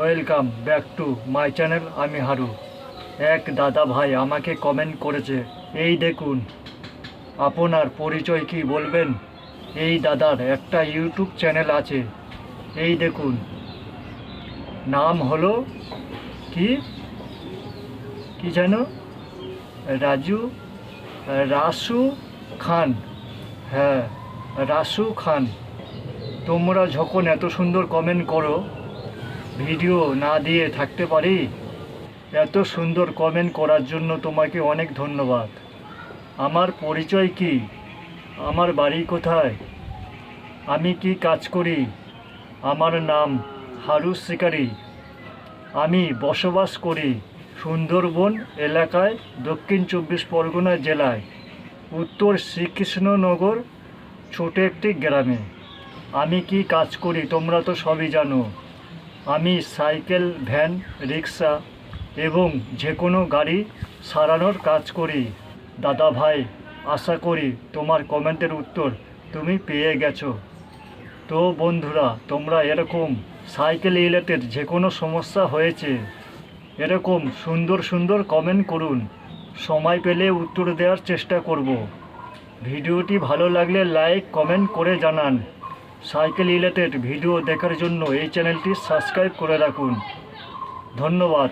Welcome back to my channel আমি হারু। এক দাদা ভাই আমাকে কমেন্ট করেছে, এই দেখুন, আপনার পরিচয় কি বলবেন? এই দাদার একটা ইউটিউব চ্যানেল আছে, এই দেখুন, নাম হলো কি? কি যেন রাজু, রাসু খান। হ্যাঁ রাসু খান। তোমরা যখন এত সুন্দর কমেন্ট করো ভিডিও না দিয়ে থাকতে পারি? এত সুন্দর কমেন্ট করার জন্য তোমাকে অনেক ধন্যবাদ। আমার পরিচয় কি? আমার বাড়ি কোথায়? আমি কি কাজ করি? আমার নাম হারুস শিকারি। আমি বসবাস করি সুন্দরবন এলাকায় দক্ষিণ চব্বিশ পরগনা জেলায়। উত্তর শ্রীকৃষ্ণনগর ছোট একটি গ্রামে। আমি কি কাজ করি তোমরা তো সবই জানো। আমি সাইকেল, ভ্যান, রিক্সা এবং যে কোনো গাড়ি সারানোর কাজ করি। দাদা ভাই, আশা করি তোমার কমেন্টের উত্তর তুমি পেয়ে গেছো। তো বন্ধুরা, তোমরা এরকম সাইকেল রিলেটেড যে কোনো সমস্যা হয়েছে, এরকম সুন্দর সুন্দর কমেন্ট করুন। সময় পেলে উত্তর দেওয়ার চেষ্টা করব। ভিডিওটি ভালো লাগলে লাইক, কমেন্ট করে জানান। সাইকেল রিলেটেড ভিডিও দেখার জন্য এই চ্যানেলটি সাবস্ক্রাইব করে রাখুন। ধন্যবাদ।